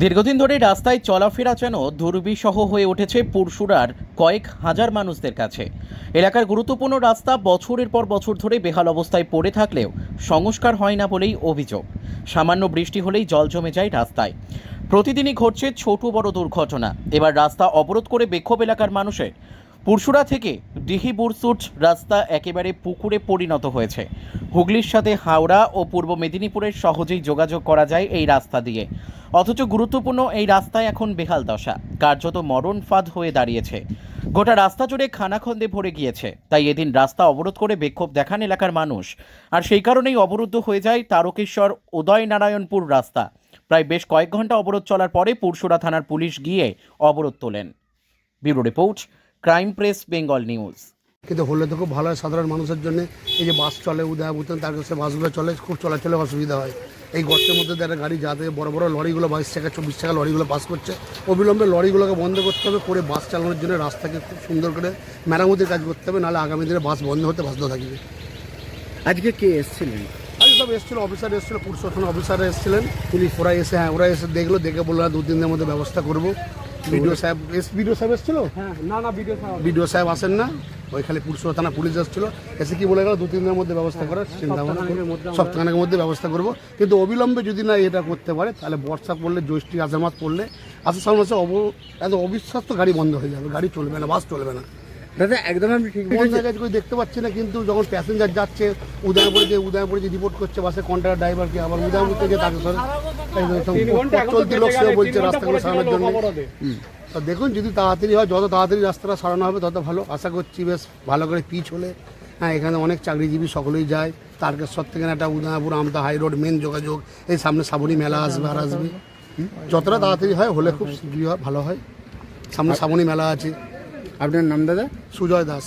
দীর্ঘদিন ধরে রাস্তায় চলাফেরা যেন দুর্বিসহ হয়ে উঠেছে পুরসুরার কয়েক হাজার মানুষদের কাছে। এলাকার গুরুত্বপূর্ণ রাস্তা বছরের পর বছর ধরে বেহাল অবস্থায় পড়ে থাকলেও সংস্কার হয় না বলেই অভিযোগ। সামান্য বৃষ্টি হলেই জল জমে যায় রাস্তায়। প্রতিদিনই ঘটছে ছোট বড় দুর্ঘটনা। এবার রাস্তা অবরোধ করে বিক্ষোভ এলাকার মানুষের। পুরসুরা থেকে ডিহি বুরসুট রাস্তা একেবারে পুকুরে পরিণত হয়েছে। হুগলির সাথে হাওড়া ও পূর্ব মেদিনীপুরের সহজেই যোগাযোগ করা যায় এই রাস্তা দিয়ে। অথচ গুরুত্বপূর্ণ এই রাস্তায় এখন বেহাল দশা, কার্যত মরণ ফাঁদ হয়ে দাঁড়িয়েছে। গোটা রাস্তা জুড়ে খানাখন্দে ভরে গিয়েছে। তাই এদিন রাস্তা অবরোধ করে বিক্ষোভ দেখান এলাকার মানুষ। আর সেই কারণেই অবরুদ্ধ হয়ে যায় তারকেশ্বর উদয়নারায়ণপুর রাস্তা। প্রায় বেশ কয়েক ঘণ্টা অবরোধ চলার পরে পুরসুরা থানার পুলিশ গিয়ে অবরোধ তোলেন। Bureau report crime press Bengal news কিন্তু হলে তো খুব ভালো হয় সাধারণ মানুষের জন্য। এই যে বাস চলে উদয়পুতন তার কাছে বাসগুলো চলে খুব চলাচলে অসুবিধা হয়। এই গর্তের মধ্যে একটা গাড়ি যাতে বড় বড় লরিগুলো বাইশ টাকা চব্বিশ টাকা লরিগুলো পাস করছে। অবিলম্বে লরিগুলোকে বন্ধ করতে হবে করে বাস চালানোর জন্য রাস্তাকে খুব সুন্দর করে মেরামতির কাজ করতে হবে নাহলে আগামী দিনে বাস বন্ধ হতে বাধ্য থাকবে। আজকে কে এসেছিলেন? আজ সব এসেছিল অফিসার এসেছিল পুরুষোত্তম অফিসার এসেছিলেন। পুলিশ ওরা এসে হ্যাঁ ওরা এসে দেখল দেখে বলল "হ্যাঁ, দু তিন দিনের মধ্যে ব্যবস্থা করব। বিডিও সাহেব এস বিডিও সাহেব এসেছিল? না না ভিডিও বিডিও সাহেব আসেন না। ওই খালি পুরসভা থানা পুলিশ আসছিল এসে কি বলে গেল? দু তিন দিনের মধ্যে ব্যবস্থা করার চিন্তা ভাবনা। সপ্তাহখানেকের মধ্যে ব্যবস্থা করব। কিন্তু অবিলম্বে যদি না এটা করতে পারে তাহলে বর্ষা পড়লে জ্যৈষ্ঠী আজামাত পড়লে আসার মাসে অব এত অবিশ্বাস্ত গাড়ি বন্ধ হয়ে যাবে। গাড়ি চলবে না বাস চলবে না। দাদা একদম আপনি ঠিক কোন জায়গায় কই দেখতে পাচ্ছি না কিন্তু যখন প্যাসেঞ্জার যাচ্ছে উদয়পুরে যে উদয়পুরে যে রিপোর্ট করছে বাসে কন্ট্রাক্টর ড্রাইভারকে আবার উদয়পুর থেকে তাকে সরে চলতি লোক সেও বলছে রাস্তাগুলো সারানোর জন্য। তো দেখুন যদি তাড়াতাড়ি হয় যত তাড়াতাড়ি রাস্তাটা সারানো হবে তত ভালো। আশা করছি বেশ ভালো করে পিচ হলে হ্যাঁ এখানে অনেক চাকরিজীবী সকলেই যায়। তারকেশ্বর থেকে একটা Udaipur Amta high road main যোগাযোগ এই সামনে শ্রাবণী মেলা আসবে আর আসবে। যতটা তাড়াতাড়ি হয় হলে খুব শীঘ্রই হয় ভালো হয়। সামনে শ্রাবণী মেলা আছে। আপনার নাম দাদা? সুজয় দাস।